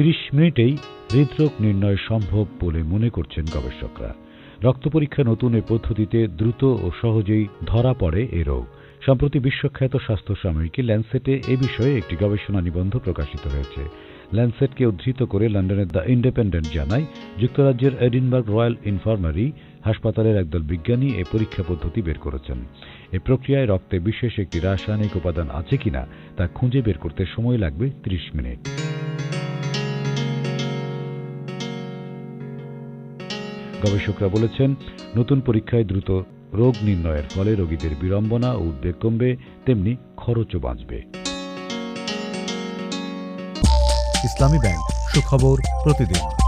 তিরিশ মিনিটেই হৃদরোগ নির্ণয় সম্ভব বলে মনে করছেন গবেষকরা। রক্ত পরীক্ষা নতুন এ পদ্ধতিতে দ্রুত ও সহজেই ধরা পড়ে এ রোগ। সম্প্রতি বিশ্বখ্যাত স্বাস্থ্য সাময়িকী ল্যান্সেটে এ বিষয়ে একটি গবেষণা নিবন্ধ প্রকাশিত হয়েছে। ল্যান্সেটকে উদ্ধৃত করে লন্ডনের দ্য ইন্ডিপেন্ডেন্ট জানায়, যুক্তরাজ্যের এডিনবার্গ রয়্যাল ইনফার্মারি হাসপাতালের একদল বিজ্ঞানী এ পরীক্ষা পদ্ধতি বের করেছেন। এ প্রক্রিয়ায় রক্তে বিশেষ একটি রাসায়নিক উপাদান আছে কিনা তা খুঁজে বের করতে সময় লাগবে ত্রিশ মিনিট। গবেষকরা বলেছেন, নতুন পরীক্ষায় দ্রুত রোগ নির্ণয়ের ফলে রোগীদের বিড়ম্বনা ও উদ্বেগ কমবে, তেমনি খরচও বাঁচবে। ইসলামী ব্যাংক, সুখবর প্রতিদিন।